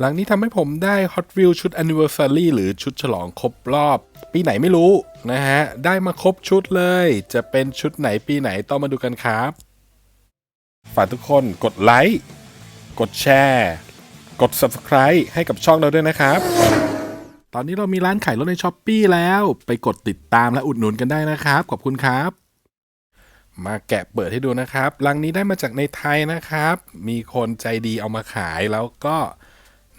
หลังนี้ทำให้ผมได้ Hot Wheels ชุด Anniversary หรือชุดฉลองครบรอบ ปีไหนไม่รู้นะฮะ ได้มาครบชุดเลย จะเป็นชุดไหนปีไหนต้องมาดูกันครับ ฝากทุกคนกดไลค์กดแชร์ กด Subscribe ให้กับช่องเราด้วยนะครับ ตอนนี้เรามีร้านขายรถในช้อปปีแล้วไปกดติดตามและอุดหนุนกันได้นะครับ ขอบคุณครับมาแกะเปิดให้ดูนะครับ ลังนี้ได้มาจากในไทยนะครับ มีคนใจดีเอามาขายแล้วก็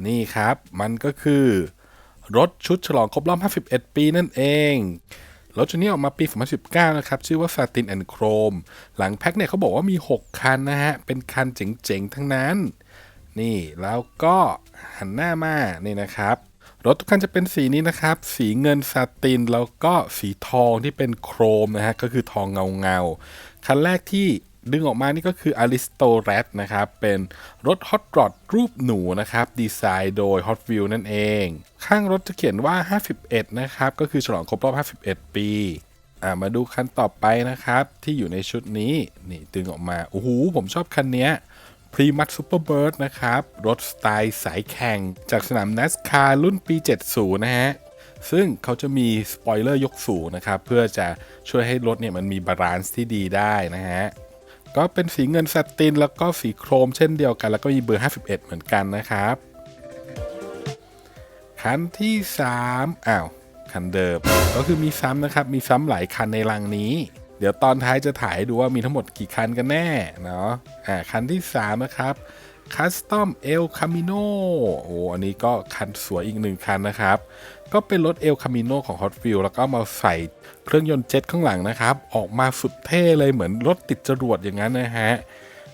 นี่ครับ มันก็คือ รถชุดฉลองครบรอบ 51 ปีนั่นเอง รถชุดนี้ออกมาปี 2019 นะครับ ชื่อว่า Satin and Chrome หลังแพ็คเนี่ยเขาบอกว่ามี 6 คันนะฮะ เป็นคันเจ๋งๆ ทั้งนั้น นี่แล้วก็หันหน้ามานี่นะครับ รถทุกคันจะเป็นสีนี้นะครับ สีเงินซาติน แล้วก็สีทองที่เป็นโครมนะฮะ ก็คือทองเงาเงาๆคันแรกที่ ดึงออกมานี่ก็คือ a r i s t o r a t นะครับ เป็นรถฮอตรอดรูปหนูนะครับ ดีไซน์โดย Hot Wheels นั่นเอง ข้างรถจะเขียนว่า 51 นะครับ ก็คือฉลองครบรอบ 51 ปีอ่ามาดูคันต่อไปนะครับ ที่อยู่ในชุดนี้ นี่ดึงออกมา โอ้โห ผมชอบคันนี้พรีมั s ซูเปอร์เบิร์ดนะครับ รถสไตล์สายแข่ง จากสนาม NASCAR รุ่นปี 70 นะฮะซึ่งเขาจะมีสปอยเลอร์ยกสูงนะครับ เพื่อจะช่วยให้รถเนี่ยมันมีบาลานซ์ที่ดีได้นะฮะ ก็เป็นสีเงินสติน แล้วก็สีโครมเช่นเดียวกัน แล้วก็มีเบอร์ 51 เหมือนกันนะครับ คันที่ 3อ้าวคันเดิม ก็คือมีซ้ำนะครับ มีซ้ำหลายคันในรังนี้ เดี๋ยวตอนท้ายจะถ่ายดูว่ามีทั้งหมดกี่คันกันแน่เนาะอ่าคันที่ 3 นะครับ Custom El Camino โอ้อันนี้ก็คันสวยอีกหนึ่งคันนะครับ ก็เป็นรถ El Camino ของ Hot Wheels แล้วก็มาใส่เครื่องยนต์เจ็ตข้างหลังนะครับ ออกมาสุดเท่เลยเหมือนรถติดจรวดอย่างนั้นนะฮะ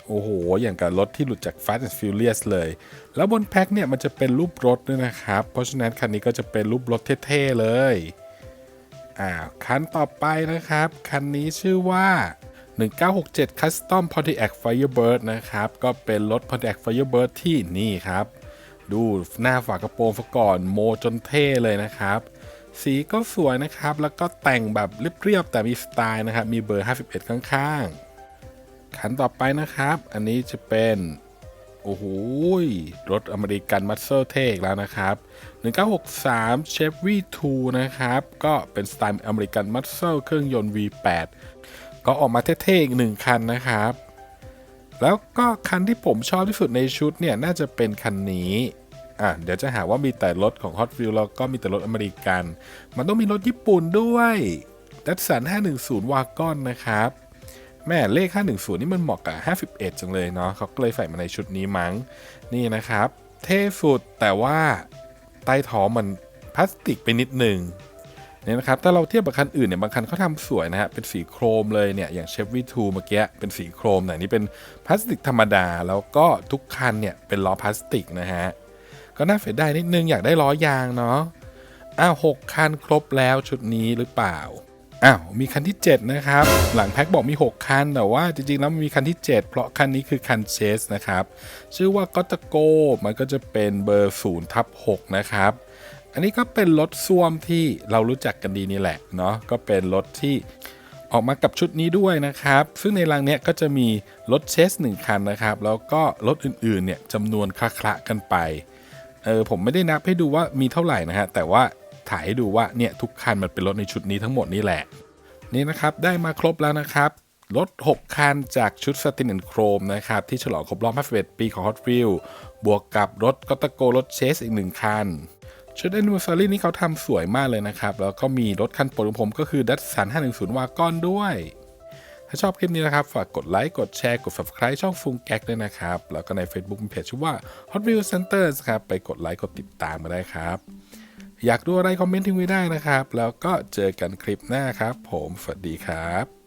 โอ้โห อย่างกับรถที่หลุดจาก Fast and Furious เลย แล้วบนแพ็คเนี่ยมันจะเป็นรูปรถด้วยนะครับ เพราะฉะนั้นคันนี้ก็จะเป็นรูปรถเท่ๆเลย อ่า คันต่อไปนะครับ คันนี้ชื่อว่า 1967 Custom Pontiac Firebird นะครับ ก็เป็นรถ Pontiac Firebird ที่นี่ครับ ดูหน้าฝากระโปรงฝาก่อนโมจนเท่เลยนะครับ สีก็สวยนะครับ แล้วก็แต่งแบบเรียบๆ แต่มีสไตล์นะครับ มีเบอร์ 51 ข้างๆคันต่อไปนะครับ อันนี้จะเป็น โอ้โหรถอเมริกันมัสเซอร์เทกแล้วนะครับ 1963 Chevy 2 นะครับ ก็เป็นสไตล์อเมริกันมัสเซอร์เครื่องยนต์ V8 ก็ออกมาเท่ๆอีกหนึ่งคันนะครับ แล้วก็คันที่ผมชอบที่สุดในชุดเนี่ยน่าจะเป็นคันนี้ อะเดี๋ยวจะหาว่ามีแต่รถของ Hot w h e e l แล้วก็มีแต่รถอเมริกัน มันต้องมีรถญี่ปุ่นด้วยดัตสัน510วากอนนะครับ แม่เลข 510 นี่มันเหมาะกับ 51 จังเลยเนาะเขาก็เลยใส่มาในชุดนี้มั้ง นี่นะครับ เท่สุดแต่ว่าใต้ท้องมันพลาสติกไปนิดหนึ่ง เนี่ยนะครับถ้าเราเทียบกับคันอื่นเนี่ยบางคันเขาทำสวยนะฮะเป็นสีโครมเลยเนี่ยอย่าง Chevy 2เมื่อกี้เป็นสีโครมแต่นี่เป็นพลาสติกธรรมดา แล้วก็ทุกคันเนี่ยเป็นล้อพลาสติกนะฮะก็น่าเสียดายนิดนึงอยากได้ล้อยางเนาะอ้าวหกคันครบแล้วชุดนี้หรือเปล่าอ้าวมีคันที่ 7 นะครับ หลังแพ็คบอกมี 6 คัน แต่ว่าจริงๆ แล้วมันมีคันที่ 7 เพราะคันนี้คือคันเชสนะครับ ชื่อว่าก็ตโกมันก็จะเป็นเบอร์0ทับ6นะครับ อันนี้ก็เป็นรถซ่วมที่เรารู้จักกันดีนี่แหละเนาะก็เป็นรถที่ออกมากับชุดนี้ด้วยนะครับ ซึ่งในรังเนี้ยก็จะมีรถเชส1คันนะครับ แล้วก็รถอื่นๆเนี่ยจำนวนคละๆกันไป เออผมไม่ได้นับให้ดูว่ามีเท่าไหร่นะฮะ แต่ว่าถ่ายให้ดูว่าเนี่ยทุกคันมันเป็นรถในชุดนี้ทั้งหมดนี่แหละ นี่นะครับได้มาครบแล้วนะครับ รถ 6 คันจากชุดสติน n นโครมนะครับที่ฉลองครบรอบ51ปีของ Hot Wheels บวกกับรถก็ตโกรถเชสอีก 1 คัน ชุด Anniversary นี้เขาทำสวยมากเลยนะครับ แล้วก็มีรถคันโปรดของผมก็คือดัตสัน510วากอนด้วย ถ้าชอบคลิปนี้นะครับ ฝากกดไลค์ กดแชร์ กด subscribe ช่องฟุงแก๊กด้วยนะครับ แล้วก็ใน Facebook มีเพจชื่อว่า Hot Wheels Centers ครับ ไปกดไลค์ กดติดตามมาได้ครับ อยากดูอะไรคอมเมนต์ทิ้งไว้ได้นะครับ แล้วก็เจอกันคลิปหน้าครับ ผม สวัสดีครับ